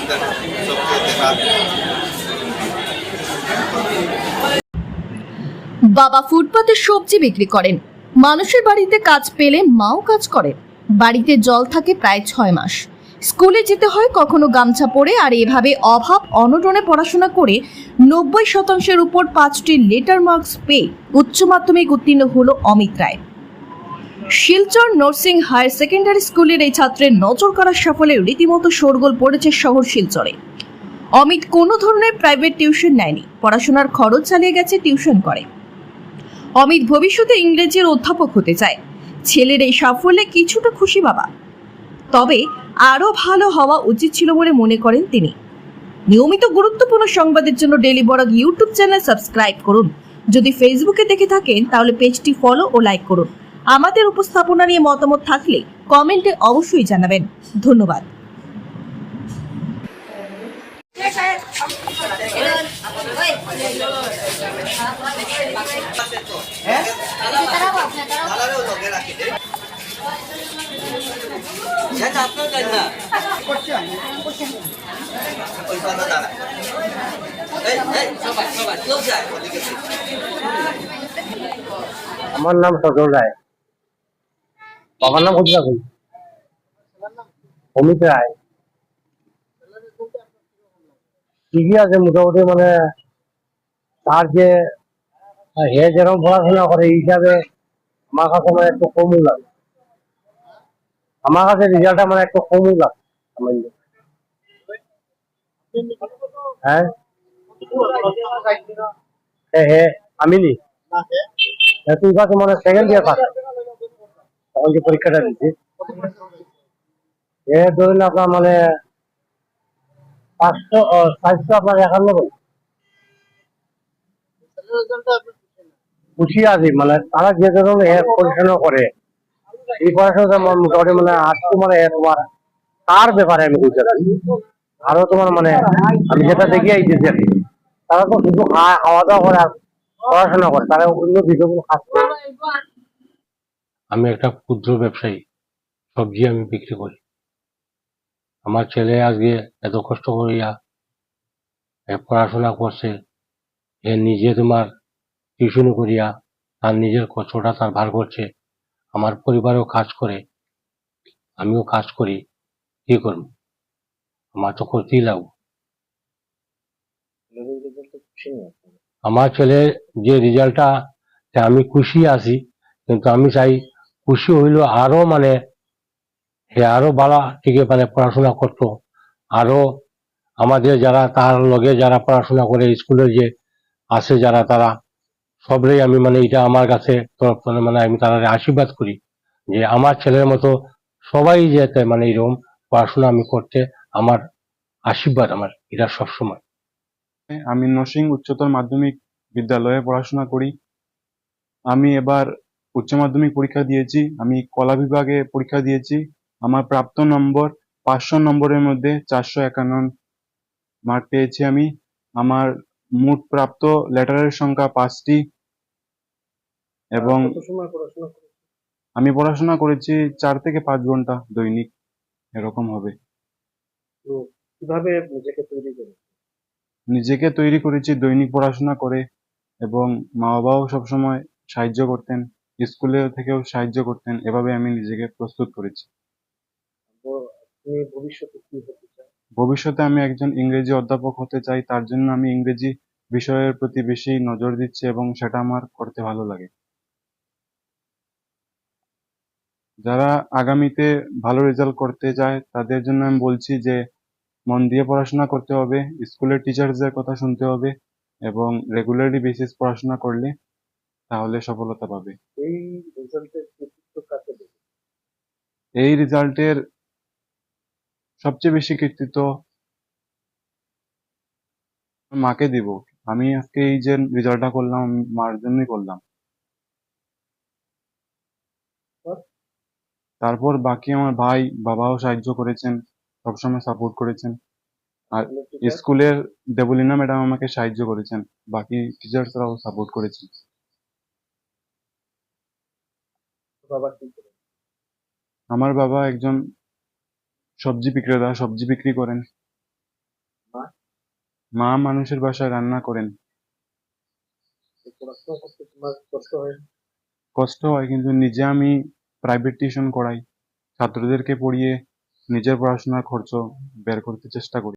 अंदर सबके देहात বাবা ফুটপাতে সবজি বিক্রি করেন মানুষের বাড়িতে কাজ পেলে মাও কাজ করেন বাড়িতে জল থাকে প্রায় ছয় মাস স্কুলে যেতে হয় কখনো গামছা পরে আর এভাবে অভাব অনটনে পড়াশোনা করে নব্বই শতাংশের উপর পাঁচটি লেটার মার্কস পেয়ে উচ্চ মাধ্যমিক উত্তীর্ণ হলো অমিত রায় Silchar nursing higher secondary স্কুলের এই ছাত্রের নজর করার সাফল্যে রীতিমতো শোরগোল পড়েছে শহর শিলচরে। অমিত কোনো ধরনের প্রাইভেট টিউশন নেয়নি, পড়াশোনার খরচ চালিয়ে গেছে টিউশন করে। অমিত ভবিষ্যতে ইংরেজির অধ্যাপক হতে চায়। ছেলের এই সাফল্যে কিছুটা খুশি বাবা। তবে আরও ভালো হওয়া উচিত ছিল বলে মনে করেন তিনি। নিয়মিত গুরুত্বপূর্ণ সংবাদের জন্য daily Barak YouTube channel subscribe করুন। যদি ফেসবুকে দেখে থাকেন, তাহলে পেজটি ফলো ও লাইক করুন। আমাদের উপস্থাপনা নিয়ে মতামত থাকলে কমেন্টে অবশ্যই জানাবেন। ধন্যবাদ। আমার নাম সজল রায়। বাবার নাম কোথায় রাখুন অমিত। রায় ঠিকই আছে মোটামুটি মানে তার যে হে যেরকম পড়াশোনা করে এই হিসাবে আমার কাছে মানে একটু কমই লাগে। আমার কাছে রেজাল্টটা মানে একটু কমই লাগে। সামান্য। হ্যাঁ? হ্যাঁ হ্যাঁ আমি নি। হ্যাঁ, তুই কাছে মানে সেকেন্ড ইয়ার পাস। তখন যে পরীক্ষাটা দিচ্ছি এ ধরুন আপনার মানে পাঁচশো সাতশো আপনার খুশি আছি মানে তারা যে করে, এই পড়াশোনাটা মোটামুটি মানে আজকে মানে তোমার, তার ব্যাপারে আমি বুঝতে আরও তোমার মানে আমি যেটা দেখি আইতেছি আর তারা তো শুধু খাওয়া দাওয়া করে আর পড়াশোনা করে, তারা অন্য বিষয়গুলো। আমি একটা ক্ষুদ্র ব্যবসায়ী, সবজি আমি বিক্রি করি। আমার ছেলে আজকে এত কষ্ট করিয়া পড়াশোনা করছে, এ নিজে তোমার টিউশন করিয়া তার নিজের কষ্টটা তার বার করছে, আমার পরিবারও কাজ করে, আমিও কাজ করি, কি করব? আমার তো করতেই লাগবো। আমার ছেলের যে রেজাল্টটা আমি খুশি আছি, কিন্তু আমি চাই খুশি হইল, আরও মানে সে আরও বালা থেকে মানে পড়াশোনা করতো। আরও আমাদের যারা, তার লগে যারা পড়াশোনা করে স্কুলে যে আছে যারা, তারা সবরেই আমি মানে এটা আমার কাছে তরফ মানে আমি তারা আশীর্বাদ করি যে আমার ছেলের মতো সবাই যাতে মানে এরকম পড়াশোনা আমি করতে আমার আশীর্বাদ আমার, এটা সবসময়। আমি নরসিং উচ্চতর মাধ্যমিক বিদ্যালয়ে পড়াশোনা করি। আমি এবার উচ্চ মাধ্যমিক পরীক্ষা দিয়েছি আমি কলা বিভাগে পরীক্ষা দিয়েছি আমার প্রাপ্ত নম্বর পাঁচশো নম্বরের মধ্যে চারশো একান্ন মার্ক পেয়েছি আমি। আমার মোট প্রাপ্ত লেটারের সংখ্যা পাঁচটি এবং আমি পড়াশোনা করেছি চার থেকে পাঁচ ঘণ্টা দৈনিক এরকম হবে। কীভাবে নিজেকে তৈরি করে নিজেকে তৈরি করেছি দৈনিক পড়াশোনা করে এবং মা বাবাও সবসময় সাহায্য করতেন। স্কুলে থেকেও সাহায্য করতেন এভাবে আমি নিজেকে প্রস্তুত করেছি। ভবিষ্যতে কি হতে চাও ভবিষ্যতে আমি একজন ইংরেজি অধ্যাপক হতে চাই তার জন্য আমি ইংরেজি বিষয়ের প্রতি বেশি নজর দিচ্ছি এবং সেটা আমার করতে ভালো লাগে। যারা আগামীতে ভালো রেজাল্ট করতে চায় তাদের জন্য আমি বলছি যে মন দিয়ে পড়াশোনা করতে হবে স্কুলের টিচার্সদের কথা শুনতে হবে এবং রেগুলারলি বেসিস পড়াশোনা করলে তাহলে সফলতা পাবে। এই রেজাল্টের কৃতিত্ব কাকে দেবে? এই রেজাল্টের সবচেয়ে বেশি কৃতিত্ব মাকে দিব। আমি আজকে এই যে রেজাল্টটা করলাম মার জন্যই করলাম। তারপর? বাকি আমার ভাই বাবাও সাহায্য করেছেন সবসময় সাপোর্ট করেছেন। আর স্কুলের দেবলীনা ম্যাডাম আমাকে সাহায্য করেছেন বাকি টিচার্সরাও সাপোর্ট করেছেন। বাবা কি করে? আমার বাবা একজন সবজি বিক্রেতা সবজি বিক্রি করেন। মা? মানুষের বাসায় রান্না করেন। কষ্ট হয়? কিন্তু নিজে আমি প্রাইভেট টিউশন করাই। ছাত্রদেরকে পড়িয়ে নিজের পড়াশোনার খরচ বের করতে চেষ্টা করি।